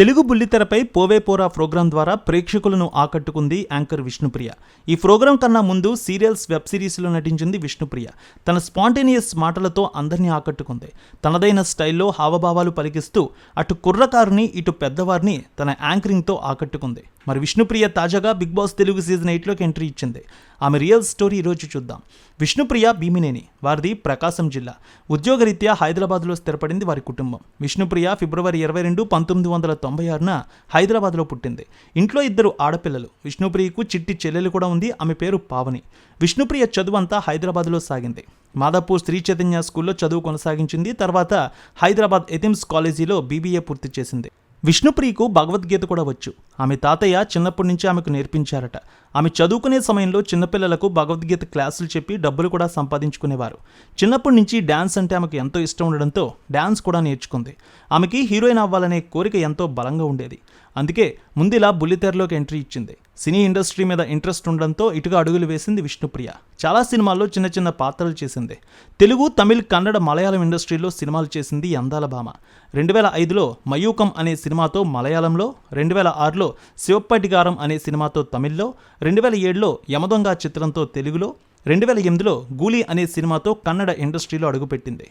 తెలుగు బుల్లితెరపై పోవే పోరా ప్రోగ్రాం ద్వారా ప్రేక్షకులను ఆకట్టుకుంది యాంకర్ విష్ణుప్రియ. ఈ ప్రోగ్రాం కన్నా ముందు సీరియల్స్ వెబ్ సిరీస్లో నటించింది విష్ణుప్రియ. తన స్పాంటేనియస్ మాటలతో అందరినీ ఆకట్టుకుంది. తనదైన స్టైల్లో హావభావాలు పలికిస్తూ అటు కుర్రకారుని ఇటు పెద్దవారిని తన యాంకరింగ్తో ఆకట్టుకుంది. మరి విష్ణుప్రియ తాజాగా బిగ్ బాస్ తెలుగు సీజన్ ఎయిట్లోకి ఎంట్రీ ఇచ్చింది. ఆమె రియల్ స్టోరీ ఈరోజు చూద్దాం. విష్ణుప్రియ భీమినేని వారిది ప్రకాశం జిల్లా. ఉద్యోగరీత్యా హైదరాబాద్లో స్థిరపడింది వారి కుటుంబం. విష్ణుప్రియ ఫిబ్రవరి ఇరవై రెండు పంతొమ్మిది వందల తొంభై ఆరున హైదరాబాద్లో పుట్టింది. ఇంట్లో ఇద్దరు ఆడపిల్లలు. విష్ణుప్రియకు చిట్టి చెల్లెలు కూడా ఉంది. ఆమె పేరు పావని. విష్ణుప్రియ చదువు అంతా హైదరాబాద్లో సాగింది. మాదాపూర్ శ్రీ చైతన్య స్కూల్లో చదువు కొనసాగించింది. తర్వాత హైదరాబాద్ ఎథిమ్స్ కాలేజీలో బీబీఏ పూర్తి చేసింది. విష్ణుప్రియకు భగవద్గీత కూడా వచ్చు. ఆమె తాతయ్య చిన్నప్పటి నుంచి ఆమెకు నేర్పించారట. ఆమె చదువుకునే సమయంలో చిన్నపిల్లలకు భగవద్గీత క్లాసులు చెప్పి డబ్బులు కూడా సంపాదించుకునేవారు. చిన్నప్పటి నుంచి డ్యాన్స్ అంటే ఆమెకు ఎంతో ఇష్టం ఉండడంతో డ్యాన్స్ కూడా నేర్చుకుంది. ఆమెకి హీరోయిన్ అవ్వాలనే కోరిక ఎంతో బలంగా ఉండేది. అందుకే ముందులా బుల్లితెరలోకి ఎంట్రీ ఇచ్చింది. సినీ ఇండస్ట్రీ మీద ఇంట్రెస్ట్ ఉండడంతో ఇటుగా అడుగులు వేసింది విష్ణుప్రియ. చాలా సినిమాల్లో చిన్న చిన్న పాత్రలు చేసింది. తెలుగు తమిళ్ కన్నడ మలయాళం ఇండస్ట్రీలో సినిమాలు చేసింది అందాల భామ. రెండు వేల ఐదులో మయూకం అనే సినిమాతో మలయాళంలో రెండు వేల ఆరులో శివప్పటిగారం అనే సినిమాతో తమిళ్ళో రెండు వేల ఏడులో యమదొంగ చిత్రంతో తెలుగులో రెండు వేల ఎనిమిదిలో గూలీ అనే సినిమాతో కన్నడ ఇండస్ట్రీలో అడుగుపెట్టింది.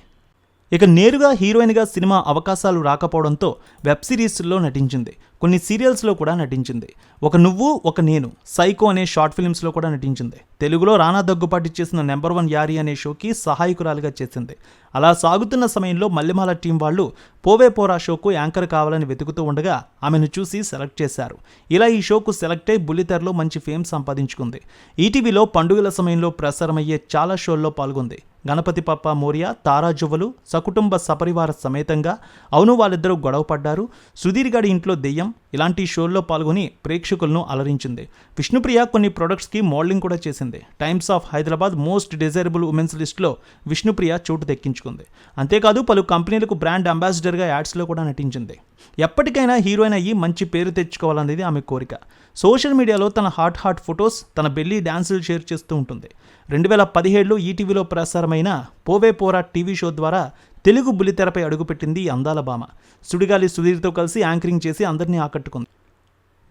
ఇక నేరుగా హీరోయిన్గా సినిమా అవకాశాలు రాకపోవడంతో వెబ్ సిరీస్లో నటించింది. కొన్ని సీరియల్స్లో కూడా నటించింది. ఒక నువ్వు ఒక నేను సైకో అనే షార్ట్ ఫిల్మ్స్లో కూడా నటించింది. తెలుగులో రానా దగ్గుపాటి చేసిన నెంబర్ వన్ యారీ అనే షోకి సహాయకురాలిగా చేసింది. అలా సాగుతున్న సమయంలో మల్లెమాల టీం వాళ్ళు పోవే పోరా షోకు యాంకర్ కావాలని వెతుకుతూ ఉండగా ఆమెను చూసి సెలెక్ట్ చేశారు. ఇలా ఈ షోకు సెలెక్ట్ అయి బుల్లితెరలో మంచి ఫేమ్ సంపాదించుకుంది. ఈటీవీలో పండుగల సమయంలో ప్రసారమయ్యే చాలా షోల్లో పాల్గొంది. గణపతి పప్ప మోరియా తారాజువ్వలు సకుటుంబ సపరివార సమేతంగా అవును వాళ్ళిద్దరూ గొడవ పడ్డారు సుధీర్ గడి ఇంట్లో దెయ్యం ఇలాంటి షోల్లో పాల్గొని ప్రేక్షకులను అలరించింది. విష్ణుప్రియ కొన్ని ప్రొడక్ట్స్కి మోడలింగ్ కూడా చేసింది. Times of Hyderabad most desirable womens లిస్ట్లో విష్ణుప్రియ చోటు దక్కించుకుంది. అంతేకాదు పలు కంపెనీలకు బ్రాండ్ అంబాసిడర్గా యాడ్స్లో కూడా నటించింది. ఎప్పటికైనా హీరోయిన్ అయ్యి మంచి పేరు తెచ్చుకోవాలనేది ఆమె కోరిక. సోషల్ మీడియాలో తన హాట్ హాట్ ఫొటోస్ తన బెల్లి డ్యాన్సులు షేర్ చేస్తూ ఉంటుంది. రెండు వేల పదిహేడులో ఈటీవీలో ప్రసారమైన పోవే పోరా టీవీ షో ద్వారా తెలుగు బుల్లితెరపై అడుగుపెట్టింది అందాల భామ. సుడిగాలి సుధీర్తో కలిసి యాంకరింగ్ చేసి అందరినీ ఆకట్టుకుంది.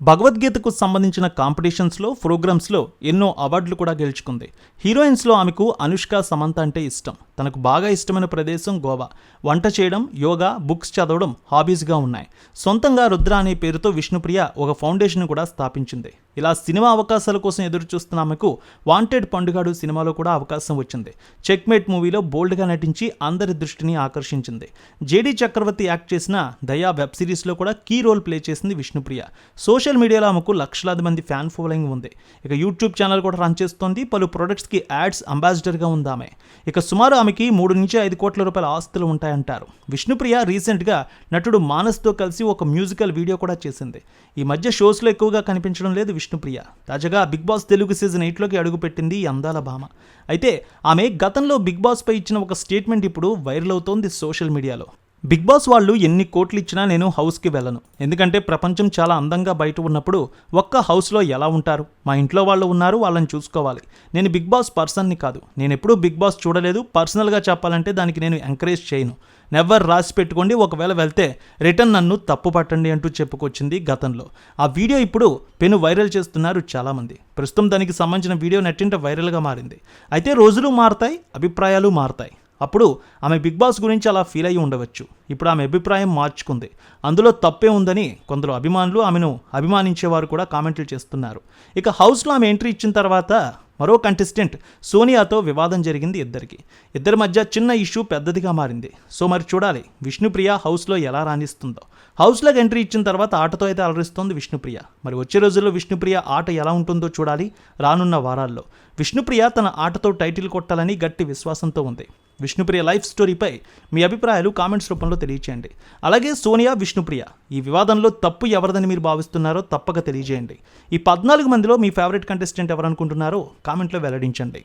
భగవద్గీతకు సంబంధించిన కాంపిటీషన్స్లో ప్రోగ్రామ్స్లో ఎన్నో అవార్డులు కూడా గెలుచుకుంది. హీరోయిన్స్లో ఆమెకు అనుష్క సమంత అంటే ఇష్టం. తనకు బాగా ఇష్టమైన ప్రదేశం గోవా. వంట చేయడం యోగా బుక్స్ చదవడం హాబీస్గా ఉన్నాయి. సొంతంగా రుద్ర అనే పేరుతో విష్ణుప్రియ ఒక ఫౌండేషన్ కూడా స్థాపించింది. ఇలా సినిమా అవకాశాల కోసం ఎదురు చూస్తున్న ఆమెకు వాంటెడ్ పండుగాడు సినిమాలో కూడా అవకాశం వచ్చింది. చెక్మేట్ మూవీలో బోల్డ్గా నటించి అందరి దృష్టిని ఆకర్షించింది. జేడీ చక్రవర్తి యాక్ట్ చేసిన దయా వెబ్ సిరీస్లో కూడా కీ రోల్ ప్లే చేసింది విష్ణుప్రియ. సోషల్ మీడియాలో ఆమెకు లక్షలాది మంది ఫ్యాన్ ఫాలోయింగ్ ఉంది. ఇక యూట్యూబ్ ఛానల్ కూడా రన్ చేస్తోంది. పలు ప్రొడక్ట్స్కి యాడ్స్ అంబాసిడర్గా ఉంది ఆమె. ఇక సుమారు ఆమెకి మూడు నుంచి ఐదు కోట్ల రూపాయల ఆస్తులు ఉంటాయంటారు. విష్ణుప్రియ రీసెంట్గా నటుడు మానస్తో కలిసి ఒక మ్యూజికల్ వీడియో కూడా చేసింది. ఈ మధ్య షోస్లో ఎక్కువగా కనిపించడం లేదు విష్ణుప్రియ. తాజాగా బిగ్ బాస్ తెలుగు సీజన్ ఎయిట్లోకి అడుగుపెట్టింది ఈ అందాల భామ. అయితే ఆమె గతంలో బిగ్ బాస్పై ఇచ్చిన ఒక స్టేట్మెంట్ ఇప్పుడు వైరల్ అవుతోంది సోషల్ మీడియాలో. బిగ్ బాస్ వాళ్ళు ఎన్ని కోట్లు ఇచ్చినా నేను హౌస్కి వెళ్ళను. ఎందుకంటే ప్రపంచం చాలా అందంగా బయట ఉన్నప్పుడు ఒక్క హౌస్లో ఎలా ఉంటారు? మా ఇంట్లో వాళ్ళు ఉన్నారు వాళ్ళని చూసుకోవాలి. నేను బిగ్ బాస్ పర్సన్ని కాదు. నేను ఎప్పుడూ బిగ్ బాస్ చూడలేదు. పర్సనల్గా చెప్పాలంటే దానికి నేను ఎంకరేజ్ చేయను. నెవర్ రాసి పెట్టుకోండి ఒకవేళ వెళ్తే రిటర్న్ నన్ను తప్పు పట్టండి అంటూ చెప్పుకొచ్చింది గతంలో. ఆ వీడియో ఇప్పుడు పెను వైరల్ చేస్తున్నారు చాలామంది. ప్రస్తుతం దానికి సంబంధించిన వీడియో నెట్టింట వైరల్గా మారింది. అయితే రోజులు మారతాయి అభిప్రాయాలు మారతాయి. అప్పుడు ఆమె బిగ్ బాస్ గురించి అలా ఫీల్ అయి ఉండవచ్చు. ఇప్పుడు ఆమె అభిప్రాయం మార్చుకుంది. అందులో తప్పే ఉందని కొందరు అభిమానులు ఆమెను అభిమానించేవారు కూడా కామెంట్లు చేస్తున్నారు. ఇక హౌస్లో ఆమె ఎంట్రీ ఇచ్చిన తర్వాత మరో కంటెస్టెంట్ సోనియాతో వివాదం జరిగింది ఇద్దరికి. ఇద్దరి మధ్య చిన్న ఇష్యూ పెద్దదిగా మారింది. సో మరి చూడాలి విష్ణుప్రియ హౌస్లో ఎలా రాణిస్తుందో. హౌస్లోకి ఎంట్రీ ఇచ్చిన తర్వాత ఆటతో అయితే అలరిస్తోంది విష్ణుప్రియ. మరి వచ్చే రోజుల్లో విష్ణుప్రియ ఆట ఎలా ఉంటుందో చూడాలి రానున్న వారాల్లో. విష్ణుప్రియ తన ఆటతో టైటిల్ కొట్టాలని గట్టి విశ్వాసంతో ఉంది. విష్ణుప్రియ లైఫ్ స్టోరీపై మీ అభిప్రాయాలు కామెంట్స్ రూపంలో తెలియచేయండి. అలాగే సోనియా విష్ణుప్రియ ఈ వివాదంలో తప్పు ఎవరిదని మీరు భావిస్తున్నారో తప్పక తెలియజేయండి. ఈ పద్నాలుగు మందిలో మీ ఫేవరెట్ కంటెస్టెంట్ ఎవరనుకుంటున్నారో కామెంట్లో వెల్లడించండి.